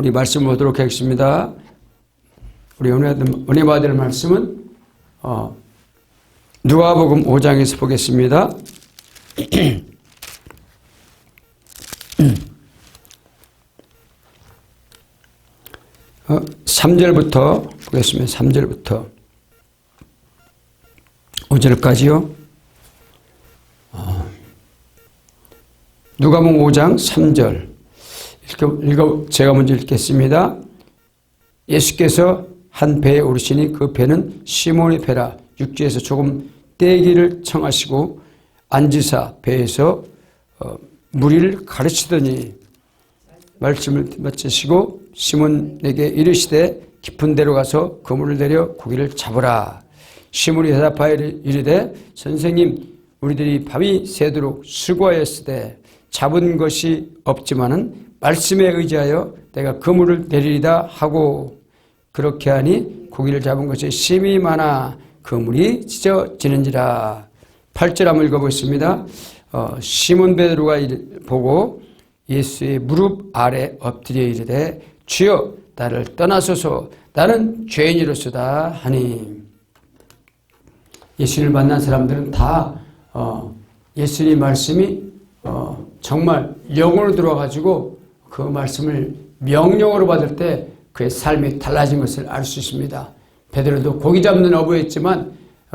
우리 말씀 보도록 하겠습니다. 우리 은혜, 받을 말씀은 어, 누가복음 5장에서 보겠습니다. 어, 3절부터 보겠습니다. 3절부터 5절까지요. 어, 누가복음 5장 3절 읽어, 제가 먼저 읽겠습니다. 예수께서 한 배에 오르시니 그 배는 시몬의 배라 육지에서 조금 떼기를 청하시고 앉으사 배에서 어, 무리를 가르치더니 말씀을 마치시고 시몬에게 이르시되 깊은 데로 가서 그물을 내려 고기를 잡으라. 시몬이 대답하여 이르되 선생님 우리들이 밤이 새도록 수고하였으되 잡은 것이 없지만은 말씀에 의지하여 내가 그물을 내리리다 하고 그렇게 하니 고기를 잡은 것이 심이 많아 그물이 찢어지는지라. 8절 한번 읽어보겠습니다. 어, 시몬 베드로가 보고 예수의 무릎 아래 엎드려 이르되 주여 나를 떠나소서. 나는 죄인이로서다 하니. 예수님을 만난 사람들은 다 어, 예수님 말씀이 어, 정말 영으로 들어와가지고 그 말씀을 명령으로 받을 때 그의 삶이 달라진 것을 알 수 있습니다. 베드로도 고기 잡는 어부였지만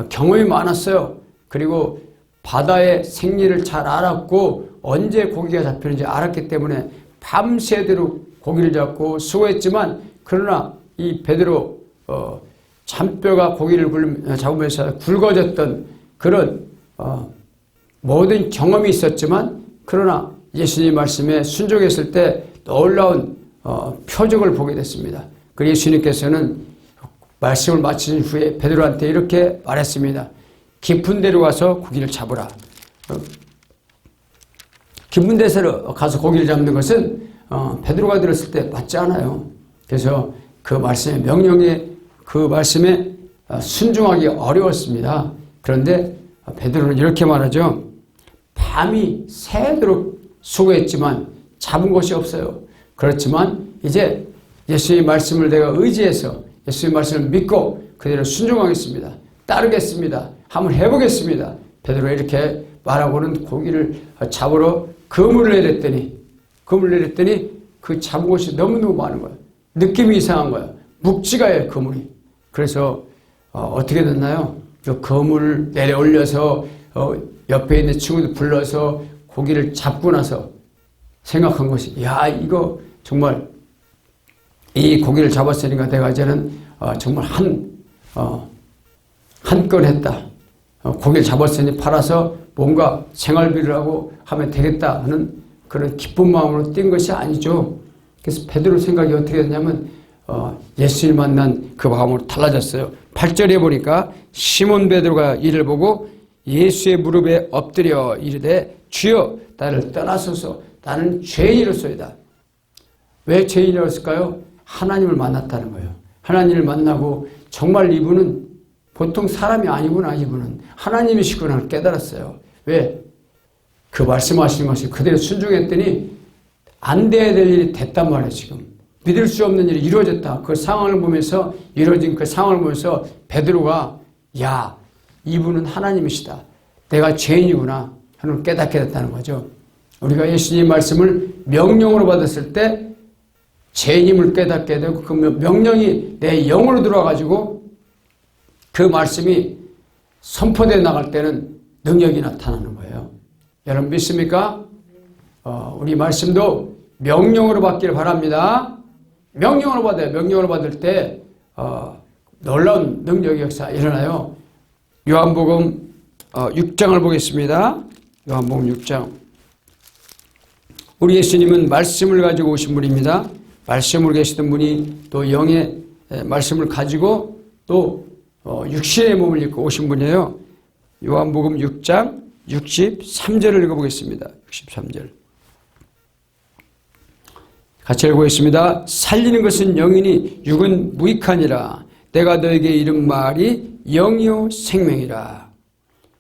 경험이 많았어요. 그리고 바다의 생리를 잘 알았고 언제 고기가 잡히는지 알았기 때문에 밤새도록 고기를 잡고 수고했지만 그러나 이 베드로 어, 잔뼈가 고기를 잡으면서 굵어졌던 그런 어, 모든 경험이 있었지만 그러나 예수님 말씀에 순종했을 때 놀라운 어, 표적을 보게 됐습니다. 그 예수님께서는 말씀을 마친 후에 베드로한테 이렇게 말했습니다. 깊은 데로 가서 고기를 잡으라. 어, 깊은 데서 가서 고기를 잡는 것은 어, 베드로가 들었을 때 맞지 않아요. 그래서 그 말씀의 명령에 그 말씀에 어, 순종하기 어려웠습니다. 그런데 베드로는 이렇게 말하죠. 밤이 새도록 수고했지만 잡은 것이 없어요. 그렇지만 이제 예수의 말씀을 내가 의지해서 예수의 말씀을 믿고 그대로 순종하겠습니다. 따르겠습니다. 한번 해보겠습니다. 베드로가 이렇게 말하고는 고기를 잡으러 그물을 내렸더니 그물을 내렸더니 그 잡은 것이 너무너무 많은 거예요. 느낌이 이상한 거예요. 묵지가요 그물이. 그래서 어, 떻게 됐나요? 그 그물을 내려 올려서 어, 옆에 있는 친구들 불러서 고기를 잡고 나서 생각한 것이 야 이거 정말 이 고기를 잡았으니까 내가 이제는 어, 정말 한 어, 한 건 했다. 어, 고기를 잡았으니 팔아서 뭔가 생활비를 하고 하면 되겠다 하는 그런 기쁜 마음으로 뛴 것이 아니죠. 그래서 베드로 생각이 어떻게 됐냐면 어, 예수님 만난 그 마음으로 달라졌어요. 8절에 보니까 시몬 베드로가 이를 보고 예수의 무릎에 엎드려 이르되 주여 나를 떠나소서 나는 죄인이로소이다. 왜 죄인이었을까요? 하나님을 만났다는 거예요. 하나님을 만나고 정말 이분은 보통 사람이 아니구나 이분은 하나님이시구나 깨달았어요. 왜? 그 말씀하시는 것이 그대로 순종했더니 안 돼야 될 일이 됐단 말이에요 지금. 믿을 수 없는 일이 이루어졌다. 그 상황을 보면서 이루어진 그 상황을 보면서 베드로가 야 이분은 하나님이시다. 내가 죄인이구나 하는 깨닫게 됐다는 거죠. 우리가 예수님 말씀을 명령으로 받았을 때 죄인임을 깨닫게 되고 그 명령이 내 영으로 들어와가지고 그 말씀이 선포되어 나갈 때는 능력이 나타나는 거예요. 여러분 믿습니까? 어, 우리 말씀도 명령으로 받기를 바랍니다. 명령으로 받아요. 명령으로 받을 때 어, 놀라운 능력의 역사 일어나요. 요한복음 어, 6장을 보겠습니다. 요한복음 6장. 우리 예수님은 말씀을 가지고 오신 분입니다. 말씀으로 계시던 분이 또 영의 말씀을 가지고 또 어, 육신의 몸을 입고 오신 분이에요. 요한복음 6장 63절을 읽어보겠습니다. 63절. 같이 읽어보겠습니다. 살리는 것은 영이니 육은 무익하니라. 내가 너에게 이른 말이 영이요 생명이라.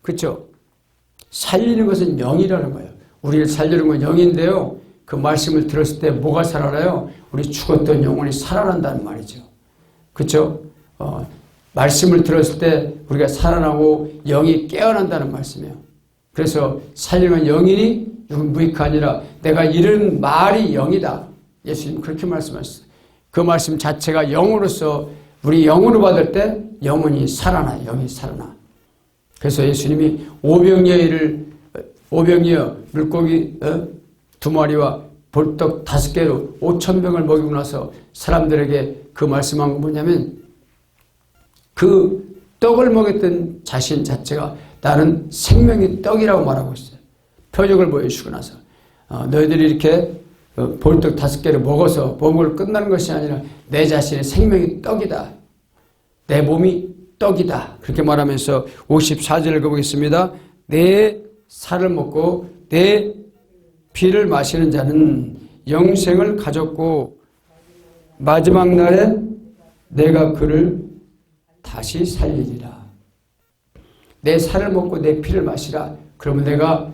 그렇죠? 살리는 것은 영이라는 거예요. 우리를 살리는 건 영인데요. 그 말씀을 들었을 때 뭐가 살아나요? 우리 죽었던 영혼이 살아난다는 말이죠. 그렇죠? 어, 말씀을 들었을 때 우리가 살아나고 영이 깨어난다는 말씀이에요. 그래서 살리는 영이니 무익가 아니라 내가 이런 말이 영이다. 예수님 그렇게 말씀하셨어요. 그 말씀 자체가 영으로서 우리 영으로 받을 때 영혼이 살아나, 영이 살아나. 그래서 예수님이 오병이어를 오병이어 물고기 어? 두 마리와 볼떡 다섯 개로 오천 명을 먹이고 나서 사람들에게 그 말씀한 건 뭐냐면 그 떡을 먹였던 자신 자체가 나는 생명의 떡이라고 말하고 있어요. 표적을 보여주고 나서 어, 너희들이 이렇게 어, 볼떡 다섯 개를 먹어서 몸을 끝나는 것이 아니라 내 자신의 생명이 떡이다. 내 몸이 떡이다. 그렇게 말하면서 54절을 읽어보겠습니다. 내 살을 먹고 내 피를 마시는 자는 영생을 가졌고 마지막 날에 내가 그를 다시 살리리라. 내 살을 먹고 내 피를 마시라. 그러면 내가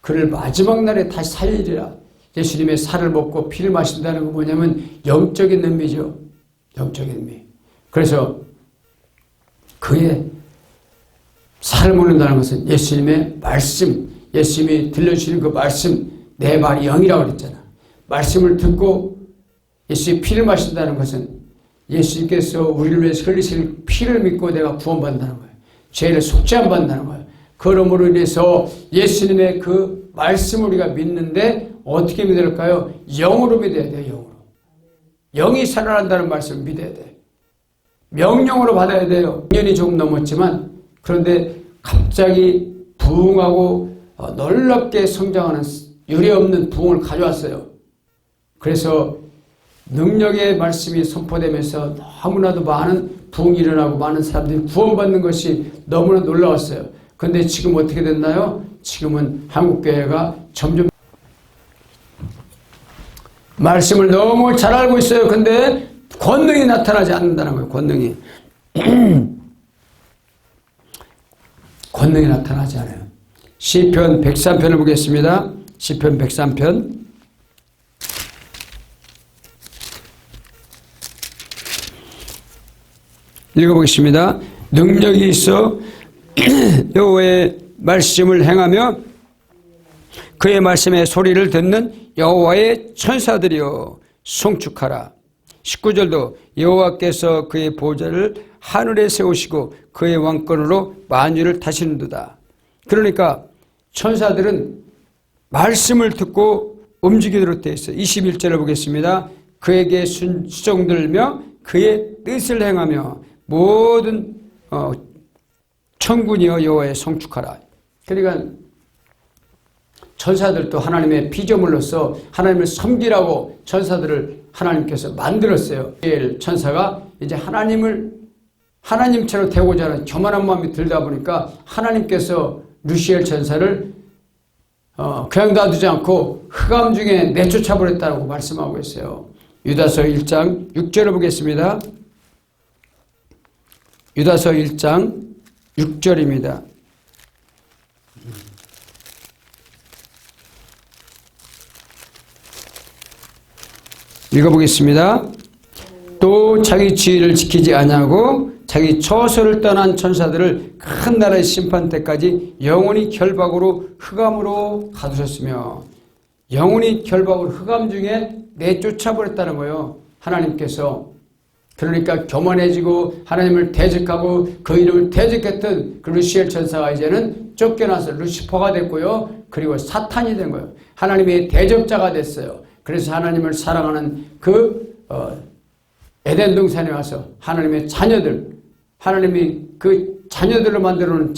그를 마지막 날에 다시 살리리라. 예수님의 살을 먹고 피를 마신다는 건 뭐냐면 영적인 의미죠. 영적인 의미. 그래서 그의 살을 먹는다는 것은 예수님의 말씀, 예수님이 들려주시는 그 말씀, 내 말이 영이라고 그랬잖아. 말씀을 듣고 예수의 피를 마신다는 것은 예수님께서 우리를 위해서 흘리실 피를 믿고 내가 구원받는다는 거예요. 죄를 속죄 안 받는다는 거예요. 그러므로 인해서 예수님의 그 말씀을 우리가 믿는데 어떻게 믿어야 될까요? 영으로 믿어야 돼요. 영으로. 영이 살아난다는 말씀을 믿어야 돼. 명령으로 받아야 돼요. 2년이 조금 넘었지만 그런데 갑자기 부흥하고 어, 놀랍게 성장하는 유례없는 부흥을 가져왔어요. 그래서 능력의 말씀이 선포되면서 너무나도 많은 부흥이 일어나고 많은 사람들이 구원받는 것이 너무나 놀라웠어요. 근데 지금 어떻게 됐나요? 지금은 한국교회가 점점 말씀을 너무 잘 알고 있어요. 근데 권능이 나타나지 않는다는 거예요. 권능이. 권능이 나타나지 않아요. 시편 103편을 보겠습니다. 시편 103편 읽어보겠습니다. 능력이 있어 여호와의 말씀을 행하며 그의 말씀의 소리를 듣는 여호와의 천사들이여 송축하라. 19절도 여호와께서 그의 보좌를 하늘에 세우시고 그의 왕권으로 만유를 타시는도다. 그러니까 천사들은 말씀을 듣고 움직이도록 되어 있어요. 21절을 보겠습니다. 그에게 수종들며 그의 뜻을 행하며 모든 어, 천군이여 여호와의 성축하라. 그러니까 천사들도 하나님의 피조물로서 하나님을 섬기라고 천사들을 하나님께서 만들었어요. 천사가 이제 하나님을 하나님처럼 되고자 하는 교만한 마음이 들다 보니까 하나님께서 루시엘 천사를 어, 그냥 놔두지 않고 흑암 중에 내쫓아 버렸다고 말씀하고 있어요. 유다서 1장 6절을 보겠습니다. 유다서 1장 6절입니다. 읽어보겠습니다. 또 자기 지위를 지키지 아니하고 자기 처소를 떠난 천사들을 큰 나라의 심판 때까지 영원히 결박으로 흑암으로 가두셨으며 영원히 결박으로 흑암 중에 내쫓아버렸다는 거예요. 하나님께서 그러니까 교만해지고 하나님을 대적하고 그 이름을 대적했던 그 루시엘 천사가 이제는 쫓겨나서 루시퍼가 됐고요. 그리고 사탄이 된 거예요. 하나님의 대적자가 됐어요. 그래서 하나님을 사랑하는 그 어, 에덴 동산에 와서 하나님의 자녀들, 하나님이 그 자녀들로 만들어 놓은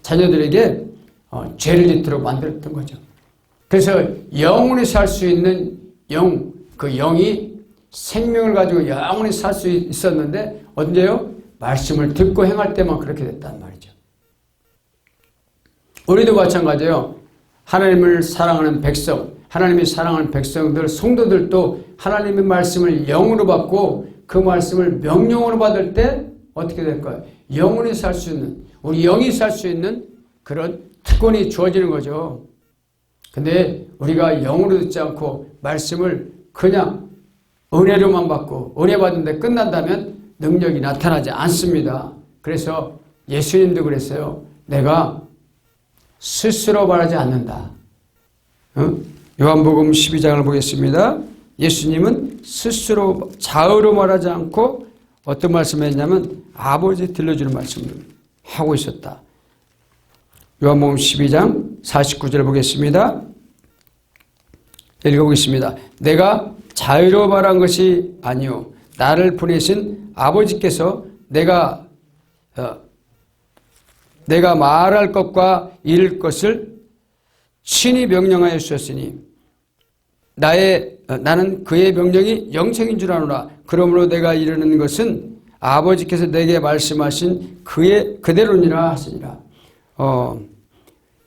자녀들에게 어, 죄를 짓도록 만들었던 거죠. 그래서 영원히 살 수 있는 영, 그 영이 생명을 가지고 영원히 살 수 있었는데 언제요? 말씀을 듣고 행할 때만 그렇게 됐단 말이죠. 우리도 마찬가지예요. 하나님을 사랑하는 백성, 하나님이 사랑하는 백성들, 성도들도 하나님의 말씀을 영으로 받고 그 말씀을 명령으로 받을 때 어떻게 될까요? 영원히 살수 있는, 우리 영이 살 수 있는 그런 특권이 주어지는 거죠. 근데 우리가 영으로 듣지 않고 말씀을 그냥 은혜로만 받고 은혜 받는데 끝난다면 능력이 나타나지 않습니다. 그래서 예수님도 그랬어요. 내가 스스로 말하지 않는다. 어? 요한복음 12장을 보겠습니다. 예수님은 스스로 자으로 말하지 않고 어떤 말씀을 했냐면 아버지 들려주는 말씀을 하고 있었다. 요한복음 12장 49절 보겠습니다. 읽어보겠습니다. 내가 자유로 말한 것이 아니요 나를 보내신 아버지께서 내가 어, 내가 말할 것과 이룰 것을 친히 명령하여 주셨으니 나의 어, 나는 그의 명령이 영생인 줄 아노라. 그러므로 내가 이르는 것은 아버지께서 내게 말씀하신 그의 그대로니라 하시니라. 어,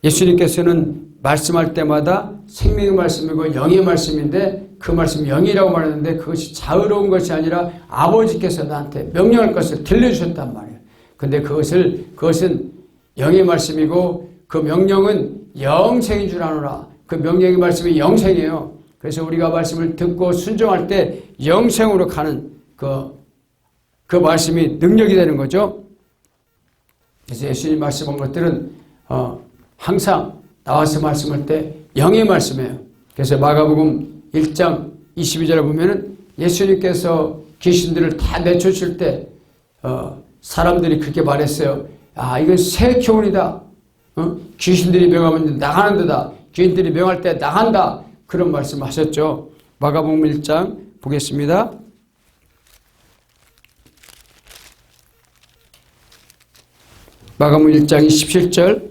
예수님께서는 말씀할 때마다 생명의 말씀이고 영의 말씀인데 그 말씀 영이라고 말하는데 그것이 자유로운 것이 아니라 아버지께서 나한테 명령할 것을 들려주셨단 말이에요. 근데 그것을 그것은 영의 말씀이고 그 명령은 영생인 줄 아노라. 그 명령의 말씀이 영생이에요. 그래서 우리가 말씀을 듣고 순종할 때 영생으로 가는 그, 그 말씀이 능력이 되는 거죠. 그래서 예수님 말씀한 것들은 어, 항상 나와서 말씀할 때 영의 말씀이에요. 그래서 마가복음 1장 22절에 보면은 예수님께서 귀신들을 다 내쫓을 때 어, 사람들이 그렇게 말했어요. 아 이건 새 교훈이다. 어? 귀신들이 명하면 나가는 데다. 귀신들이 명할 때 나간다. 그런 말씀 하셨죠. 마가복음 1장 보겠습니다. 마가복음 1장 27절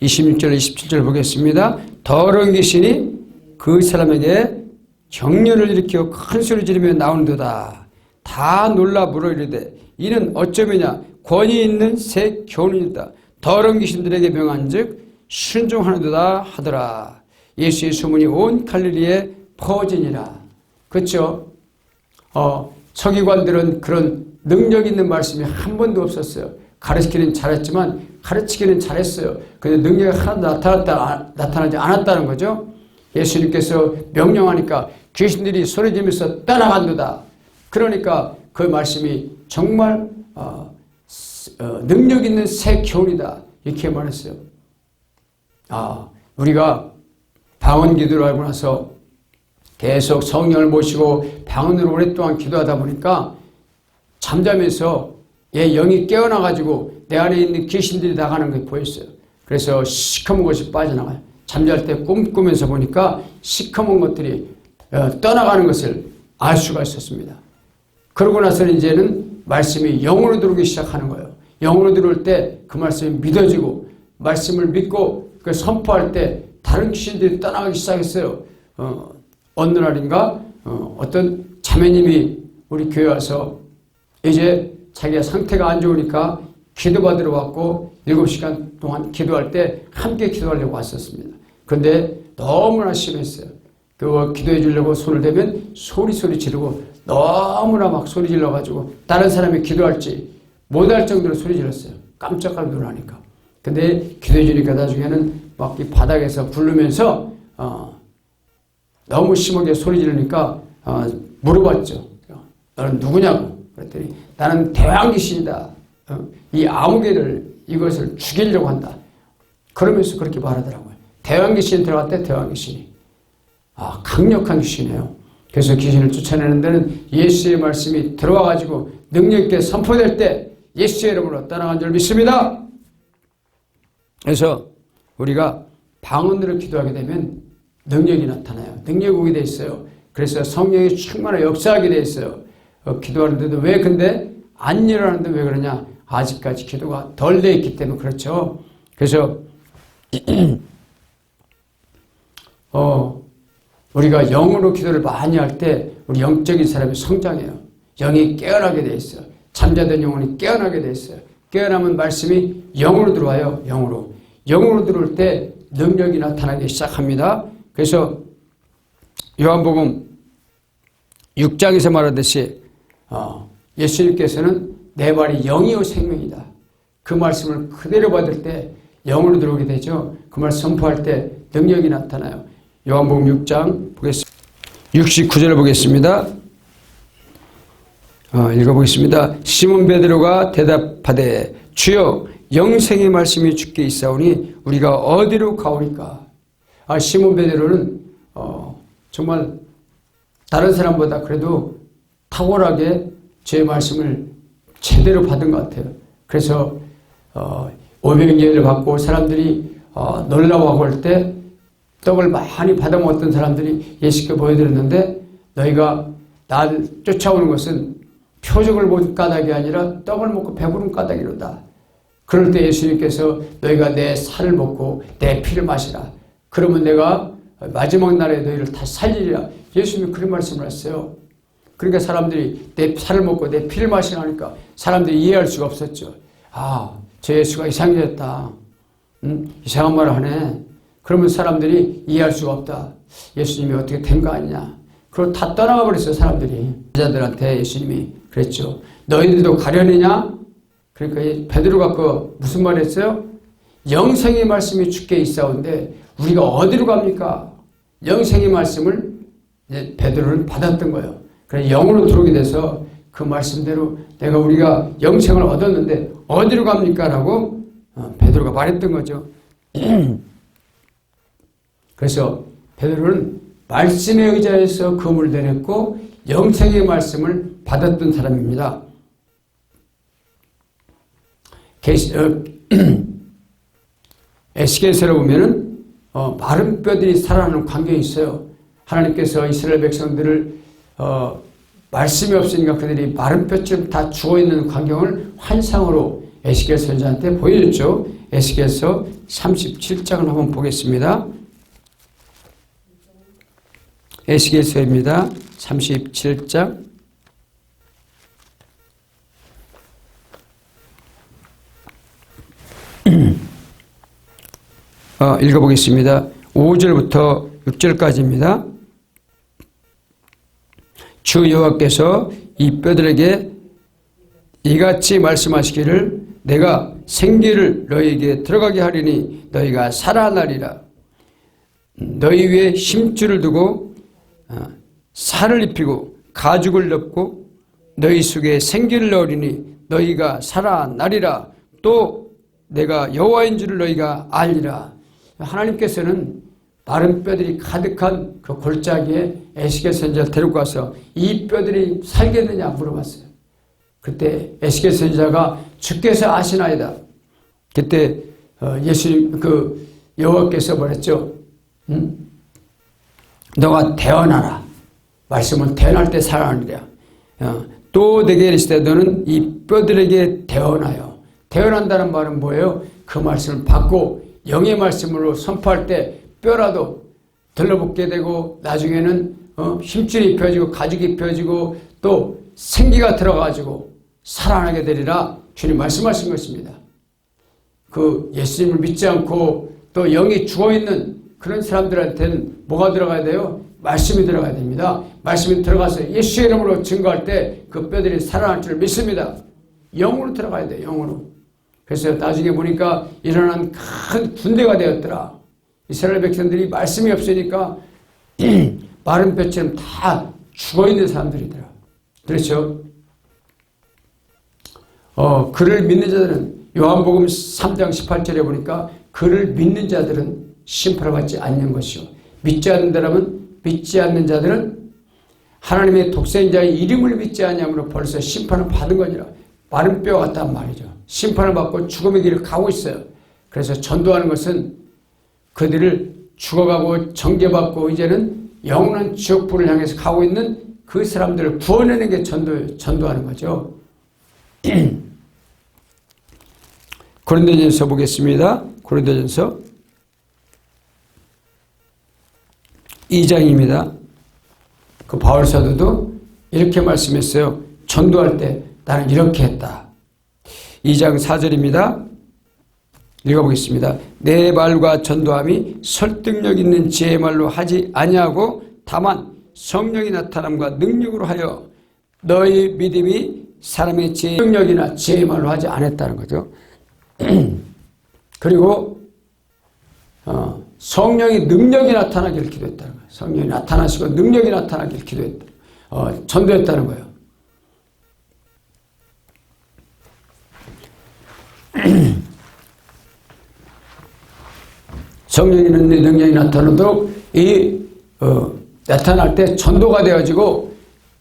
26절 27절 보겠습니다. 더러운 귀신이 그 사람에게 경련을 일으켜 큰 소리 지르며 나오는도다. 다 놀라 물어 이르되 이는 어쩌면냐 권위 있는 새 교훈이다. 더러운 귀신들에게 명한즉 순종하는도다 하더라. 예수의 소문이 온 갈릴리에 퍼지니라. 그렇죠? 어, 서기관들은 그런 능력 있는 말씀이 한 번도 없었어요. 가르치기는 잘했지만 가르치기는 잘했어요. 근데 능력이 하나도 나타났다, 나타나지 않았다는 거죠. 예수님께서 명령하니까 귀신들이 소리지면서 떠나간다. 그러니까 그 말씀이 정말 어, 어, 능력 있는 새 교훈이다. 이렇게 말했어요. 아, 우리가 방언 기도를 하고 나서 계속 성령을 모시고 방언으로 오랫동안 기도하다 보니까 잠잠해서 얘 영이 깨어나가지고 내 안에 있는 귀신들이 나가는 게 보였어요. 그래서 시커먼 것이 빠져나가요. 잠잘 때 꿈꾸면서 보니까 시커먼 것들이 어, 떠나가는 것을 알 수가 있었습니다. 그러고 나서는 이제는 말씀이 영으로 들어오기 시작하는 거예요. 영으로 들어올 때 그 말씀이 믿어지고 말씀을 믿고 그 선포할 때 다른 귀신들이 떠나가기 시작했어요. 어, 어느 날인가 어, 떤 자매님이 우리 교회 와서 이제 자기가 상태가 안 좋으니까 기도받으러 왔고 7시간 동안 기도할 때 함께 기도하려고 왔었습니다. 그런데 너무나 심했어요. 그 기도해 주려고 손을 대면 소리 소리 지르고 너무나 막 소리 질러가지고 다른 사람이 기도할지 못할 정도로 소리 질렀어요. 깜짝깜짝 놀라니까. 근데 기도해 주니까 나중에는 막이 바닥에서 부르면서 어, 너무 심하게 소리 지르니까 어, 물어봤죠. 너는 누구냐고. 그랬더니 나는 대왕 귀신이다. 어, 이 아무개를 이것을 죽이려고 한다. 그러면서 그렇게 말하더라고요. 대왕 귀신 들어갔대 대왕 귀신이. 아 강력한 귀신이에요. 그래서 귀신을 쫓아내는 데는 예수의 말씀이 들어와가지고 능력 있게 선포될 때 예수의 이름으로 떠나간 줄 믿습니다. 그래서 우리가 방언으로 기도하게 되면 능력이 나타나요. 능력이 돼 있어요. 그래서 성령이 충만히 역사하게 돼 있어요. 어, 기도하는데도 왜 근데 안 일어나는데 왜 그러냐? 아직까지 기도가 덜 돼 있기 때문에 그렇죠. 그래서 어, 우리가 영으로 기도를 많이 할 때 우리 영적인 사람이 성장해요. 영이 깨어나게 돼 있어요. 잠자던 영혼이 깨어나게 돼 있어요. 깨어나면 말씀이 영으로 들어와요. 영으로. 영으로 들어올 때 능력이 나타나기 시작합니다. 그래서 요한복음 6장에서 말하듯이 어, 예수님께서는 내 말이 영이요 생명이다. 그 말씀을 그대로 받을 때 영으로 들어오게 되죠. 그 말 선포할 때 능력이 나타나요. 요한복음 6장 보겠습니다. 69절을 보겠습니다. 어, 읽어보겠습니다. 시몬 베드로가 대답하되 주여 영생의 말씀이 주께 있사오니 우리가 어디로 가오리까? 아 시몬 베드로는 어, 정말 다른 사람보다 그래도 탁월하게 제 말씀을 제대로 받은 것 같아요. 그래서 어, 500예를 받고 사람들이 어, 놀라워하고 할 때 떡을 많이 받아 먹었던 사람들이 예수께 보여드렸는데 너희가 날 쫓아오는 것은 표적을 본 까닭이 아니라 떡을 먹고 배부른 까닭이로다. 그럴 때 예수님께서 너희가 내 살을 먹고 내 피를 마시라. 그러면 내가 마지막 날에 너희를 다 살리리라. 예수님이 그런 말씀을 했어요. 그러니까 사람들이 내 살을 먹고 내 피를 마시라니까 사람들이 이해할 수가 없었죠. 아, 저 예수가 이상해졌다. 음, 이상한 말을 하네. 그러면 사람들이 이해할 수가 없다. 예수님이 어떻게 된 거 아니냐. 그리고 다 떠나가 버렸어요, 사람들이. 여자들한테 예수님이 그랬죠. 너희들도 가려느냐? 그러니까 베드로가 그 무슨 말 했어요? 영생의 말씀이 주께 있사온데 우리가 어디로 갑니까? 영생의 말씀을 베드로는 받았던 거예요. 그래서 영으로 들어오게 돼서 그 말씀대로 내가 우리가 영생을 얻었는데 어디로 갑니까? 라고 어, 베드로가 말했던 거죠. 그래서 베드로는 말씀의 의자에서 금을 내렸고 영생의 말씀을 받았던 사람입니다. 게시, 어, 에스겔서를 보면은 어, 마른 뼈들이 살아나는 광경이 있어요. 하나님께서 이스라엘 백성들을 어, 말씀이 없으니까 그들이 마른 뼈처럼 다 죽어 있는 광경을 환상으로 에스겔 선지자한테 보여줬죠. 에스겔서 37장을 한번 보겠습니다. 에스겔서입니다. 37장 어, 읽어보겠습니다. 5절부터 6절까지입니다. 주 여호와께서 이 뼈들에게 이같이 말씀하시기를 내가 생기를 너희에게 들어가게 하리니 너희가 살아나리라. 너희 위에 힘줄을 두고 어, 살을 입히고 가죽을 덮고 너희 속에 생기를 넣으리니 너희가 살아나리라. 또 내가 여호와인 줄을 너희가 알리라. 하나님께서는 마른 뼈들이 가득한 그 골짜기에 에스겔 선지자를 데리고 가서 이 뼈들이 살겠느냐 물어봤어요. 그때 에스겔 선지자가 주께서 아시나이다. 그때 어, 예수님 그 여호와께서 말했죠. 음? 너가 태어나라. 말씀은 태어날 때 살아나리라. 어, 또 내게 이르시되 너는 이 뼈들에게 태어나요. 태어난다는 말은 뭐예요? 그 말씀을 받고 영의 말씀으로 선포할 때 뼈라도 들러붙게 되고 나중에는 어, 힘줄이 펴지고 가죽이 펴지고 또 생기가 들어가지고 살아나게 되리라 주님 말씀하신 것입니다. 그 예수님을 믿지 않고 또 영이 죽어있는 그런 사람들한테는 뭐가 들어가야 돼요? 말씀이 들어가야 됩니다. 말씀이 들어가서 예수의 이름으로 증거할 때 그 뼈들이 살아날 줄 믿습니다. 영으로 들어가야 돼요. 영으로. 그래서 나중에 보니까 일어난 큰 군대가 되었더라. 이스라엘 백성들이 말씀이 없으니까 마른 뼈처럼 다 죽어 있는 사람들이더라. 그렇죠? 어, 그를 믿는 자들은 요한복음 3장 18절에 보니까 그를 믿는 자들은 심판을 받지 않는 것이요. 믿지 않는 사람은 믿지 않는 자들은 하나님의 독생자의 이름을 믿지 않냐므로 벌써 심판을 받은 거니라. 마른 뼈 같단 말이죠. 심판을 받고 죽음의 길을 가고 있어요. 그래서 전도하는 것은 그들을 죽어가고 정죄받고 이제는 영원한 지옥불을 향해서 가고 있는 그 사람들을 구원하는 게 전도, 전도하는 거죠. 고린도전서 보겠습니다. 고린도전서 2장입니다. 그 바울 사도도 이렇게 말씀했어요. 전도할 때 나는 이렇게 했다. 2장 4절입니다. 읽어보겠습니다. 내 말과 전도함이 설득력 있는 제 말로 하지 아니하고 다만 성령이 나타남과 능력으로 하여 너희 믿음이 사람의 제 능력이나 제 말로 하지 않았다는 거죠. 그리고 어, 성령이 능력이 나타나기를 기도했다는 거예요. 성령이 나타나시고 능력이 나타나기를 기도했다. 어, 전도했다는 거예요. 성령이 능력이 나타나도록 이 어, 나타날 때 전도가 되어지고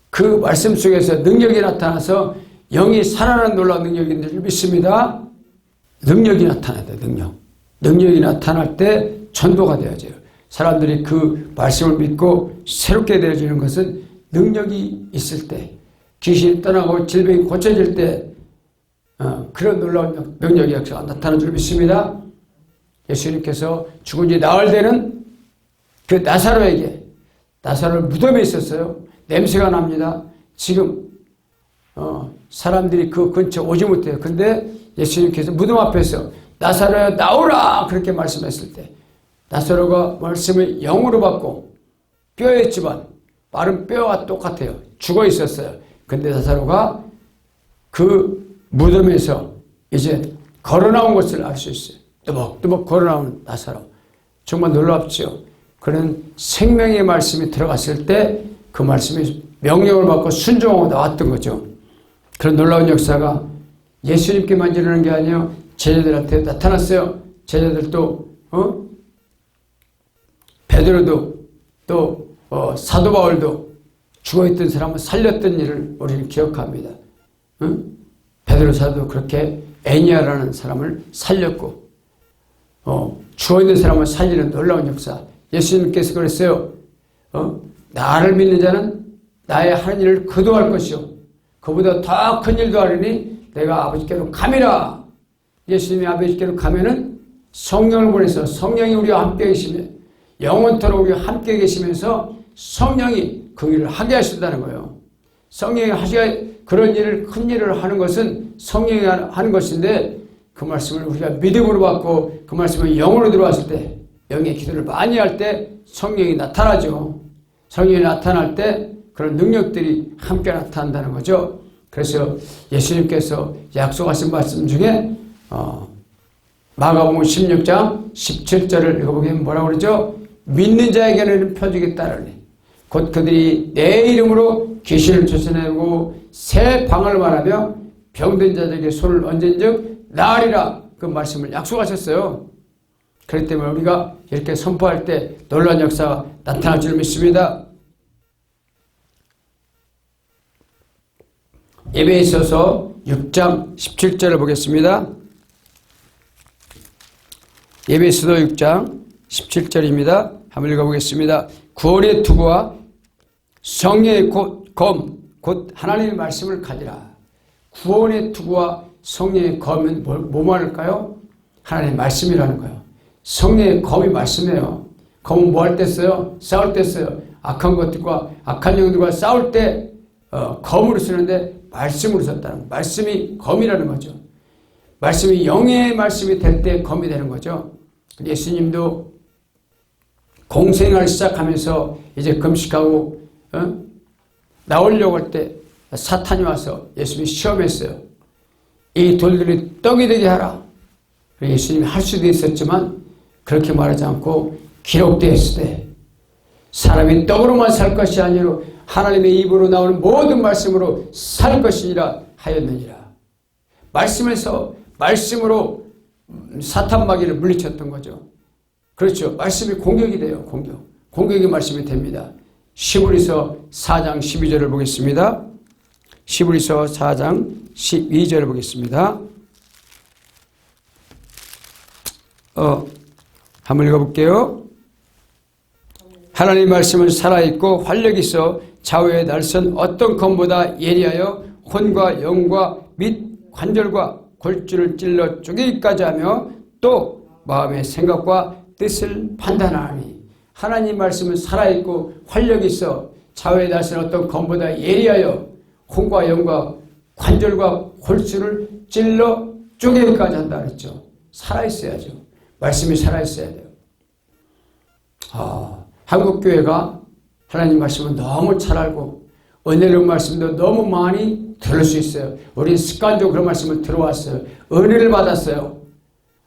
그 말씀 속에서 능력이 나타나서 영이 살아나는 놀라운 있는 줄 믿습니다. 능력이 나타나야 돼, 능력. 능력이 나타날 때 전도가 되어져요. 사람들이 그 말씀을 믿고 새롭게 되어지는 것은 능력이 있을 때, 귀신이 떠나고 질병이 고쳐질 때, 어, 그런 놀라운 능력의 역사가 나타나는 줄 믿습니다. 예수님께서 죽은 지 나흘 되는 그 나사로에게 나사로 무덤에 있었어요. 냄새가 납니다. 지금 어, 사람들이 그 근처 오지 못해요. 근데 예수님께서 무덤 앞에서 나사로야 나오라 그렇게 말씀했을 때 나사로가 말씀을 영으로 받고 뼈였지만 마른 뼈와 똑같아요. 죽어 있었어요. 근데 나사로가 그 무덤에서 이제 걸어 나온 것을 알 수 있어요. 또박또박 걸어 나온 나사로. 정말 놀랍죠. 그런 생명의 말씀이 들어갔을 때 그 말씀이 명령을 받고 순종하고 나왔던 거죠. 그런 놀라운 역사가 예수님께만 일어나는 게 아니에요. 제자들한테 나타났어요. 제자들도 어? 베드로도 또 어, 사도 바울도 죽어있던 사람을 살렸던 일을 우리는 기억합니다. 어? 베드로 사도 그렇게 애니아라는 사람을 살렸고 어, 죽어 있는 사람을 살리는 놀라운 역사 예수님께서 그랬어요. 어? 나를 믿는 자는 나의 하는 일을 그도 할 것이요 그보다 더 큰 일도 하리니 내가 아버지께로 가미라. 예수님이 아버지께로 가면은 성령을 보내서 성령이 우리와 함께 계시며 영원토록 우리와 함께 계시면서 성령이 그 일을 하게 하신다는 거예요. 성령이 하시가 그런 일을 큰 일을 하는 것은 성령이 하는 것인데 그 말씀을 우리가 믿음으로 받고 그 말씀을 영으로 들어왔을 때 영의 기도를 많이 할 때 성령이 나타나죠. 성령이 나타날 때 그런 능력들이 함께 나타난다는 거죠. 그래서 예수님께서 약속하신 말씀 중에 어, 마가복음 16장 17절을 읽어보면 뭐라고 그러죠? 믿는 자에게는 펴주겠다라니 곧 그들이 내 이름으로 귀신을 쫓아내고 새 방을 말하며 병든 자들에게 손을 얹은 즉 나으리라 그 말씀을 약속하셨어요. 그렇기 때문에 우리가 이렇게 선포할 때 놀라운 역사가 나타날 줄 믿습니다. 예배에 있어서 6장 17절을 보겠습니다. 예배 에서도 6장 17절입니다. 한번 읽어보겠습니다. 구원의 투구와 성령의 곧, 검, 곧 하나님의 말씀을 가지라. 구원의 투구와 성령의 검은 뭐, 뭐 말일까요? 하나님의 말씀이라는 거예요. 성령의 검이 말씀이에요. 검은 뭐 할 때 써요? 싸울 때 써요. 악한 것들과 악한 영들과 싸울 때 어, 검으로 쓰는데 말씀으로 썼다는 거. 말씀이 검이라는 거죠. 말씀이 영의 말씀이 될 때 검이 되는 거죠. 예수님도 공생활 시작하면서 이제 금식하고 어? 나오려고 할 때 사탄이 와서 예수님이 시험했어요. 이 돌들이 떡이 되게 하라. 예수님이 할 수도 있었지만 그렇게 말하지 않고 기록되어 있을 때 사람이 떡으로만 살 것이 아니라 하나님의 입으로 나오는 모든 말씀으로 살 것이니라 하였느니라. 말씀에서 말씀으로 사탄 마귀를 물리쳤던 거죠. 그렇죠. 말씀이 공격이 돼요. 공격. 공격이 말씀이 됩니다. 시브리서 4장 12절을 보겠습니다. 시브리서 4장 12절을 보겠습니다. 어, 한번 읽어볼게요. 하나님 말씀은 살아있고 활력 있어 좌우의 날선 어떤 검보다 예리하여 혼과 영과 및 관절과 골줄을 찔러 쪼개기까지 하며 또 마음의 생각과 뜻을 판단하니 하나님 말씀은 살아있고 활력 있어 좌우의 날선 어떤 검보다 예리하여 혼과 영과 관절과 골줄을 찔러 쪼개기까지 한다 그랬죠. 살아있어야죠. 말씀이 살아있어야 돼요. 아, 한국교회가 하나님 말씀을 너무 잘 알고 은혜로운 말씀도 너무 많이 들을 수 있어요. 우리 습관적으로 그런 말씀을 들어왔어요. 은혜를 받았어요.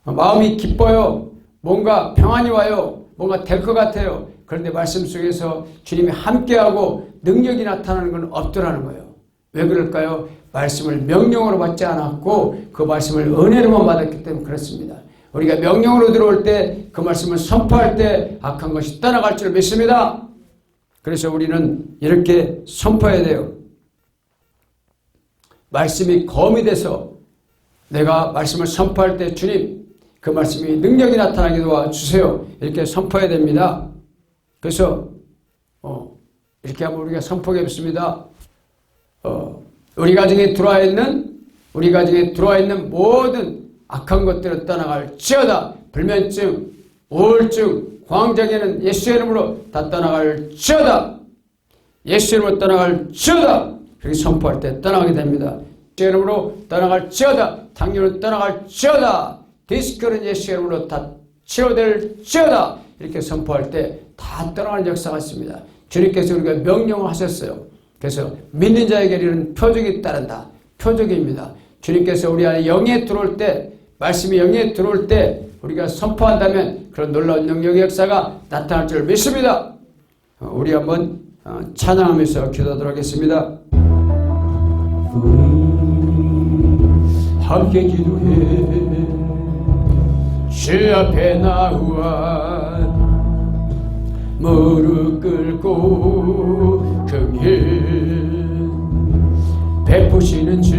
마음이 기뻐요. 뭔가 평안이 와요. 뭔가 될 것 같아요. 그런데 말씀 속에서 주님이 함께하고 능력이 나타나는 건 없더라는 거예요. 왜 그럴까요? 말씀을 명령으로 받지 않았고 그 말씀을 은혜로만 받았기 때문에 그렇습니다. 우리가 명령으로 들어올 때 그 말씀을 선포할 때 악한 것이 떠나갈 줄 믿습니다. 그래서 우리는 이렇게 선포해야 돼요. 말씀이 검이 돼서 내가 말씀을 선포할 때 주님 그 말씀이 능력이 나타나게 도와주세요. 이렇게 선포해야 됩니다. 그래서 어, 이렇게 한번 우리가 선포해 봅습니다. 어, 우리 가정에 들어와 있는 우리 가정에 들어와 있는 모든 악한 것들을 떠나갈지어다. 불면증, 우울증, 광장에는 예수의 이름으로 다 떠나갈지어다. 예수의 이름으로 떠나갈지어다. 그렇게 선포할 때 떠나가게 됩니다. 예수의 이름으로 떠나갈지어다. 당뇨는 떠나갈지어다. 디스크는 예수의 이름으로 다 치료될지어다. 이렇게 선포할 때 다 떠나가는 역사가 있습니다. 주님께서 우리가 명령을 하셨어요. 그래서 믿는 자에게 이르는 표적이 따른다. 표적입니다. 주님께서 우리 안에 영에 들어올 때, 말씀이 영에 들어올 때 우리가 선포한다면 그런 놀라운 능력의 역사가 나타날 줄 믿습니다. 어, 우리 한번 어, 찬양하면서 기도하도록 하겠습니다. 함께 기도해 주 앞에 나와 무릎 꿇고 긍휼 베푸시는 주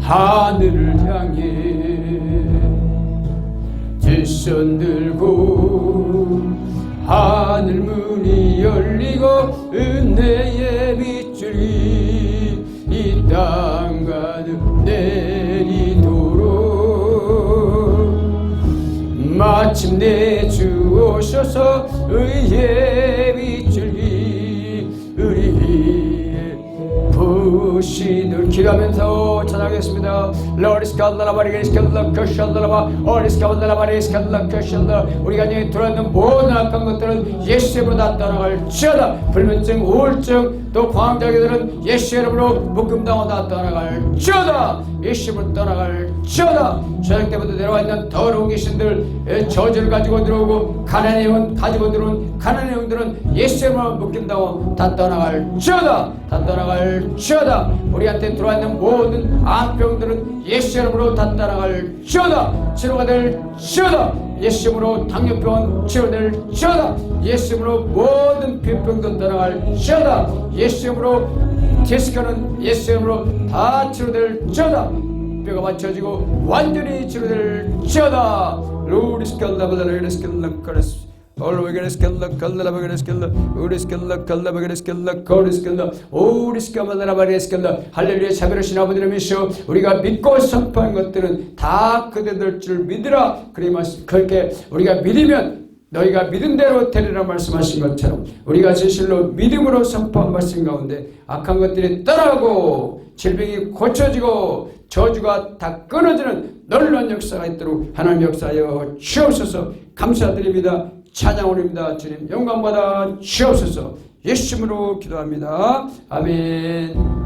하늘을 향해 두손 들고 하늘 문이 열리고 은혜의 빗줄이 주 오셔서 의의 위에 부시들 기도하면서 찬양하겠습니다. Lord is God, Lord is God, is God, Lord is God, Lord is God, is God 우리 가정에 들어있는 모든 악한 것들은 예수의 이름으로 다 떠나갈 지어다. 불면증, 우울증 또 광장애들은 예수의 이름으로 묶음당하고 다 떠나갈 지어다. 예수님을 떠나갈 지어다. 저녁 때부터 내려와 있는 더러운 귀신들 저주를 가지고 들어오고 가난의 영은 가지고 들어온 가난의 영들은 이름으로 묶임당하고 다 떠나갈 지어다. 다 떠나갈 지어다. 우리한테 들어와 있는 모든 악병들은 예수의 이름으로 다 떠나갈 지어다. 치료가 될 지어다. 예수님으로 당뇨병은 치료될 지어다. 예수님으로 모든 빈병도 떠나갈 지어다. 예수님으로 디스크는 예수님으로 다 치료될 지어다 뼈가 맞춰지고 완전히 칼라바게레스켈라 코리스켈라 오리스켈라바레스켈라 할렐루야 차별하신 아버지를 믿으시오. 우리가 믿고 선포한 것들은 다 그대들 줄 믿으라. 그렇게 우리가 믿으면 너희가 믿은 대로 되리라 말씀하신 것처럼 우리가 진실로 믿음으로 선포한 말씀 가운데 악한 것들이 떠나고 질병이 고쳐지고 저주가 다 끊어지는 놀라운 역사가 있도록 하나님 역사하여 주옵소서 감사드립니다. 찬양 올립니다. 주님 영광받아 주옵소서 예수님으로 기도합니다. 아멘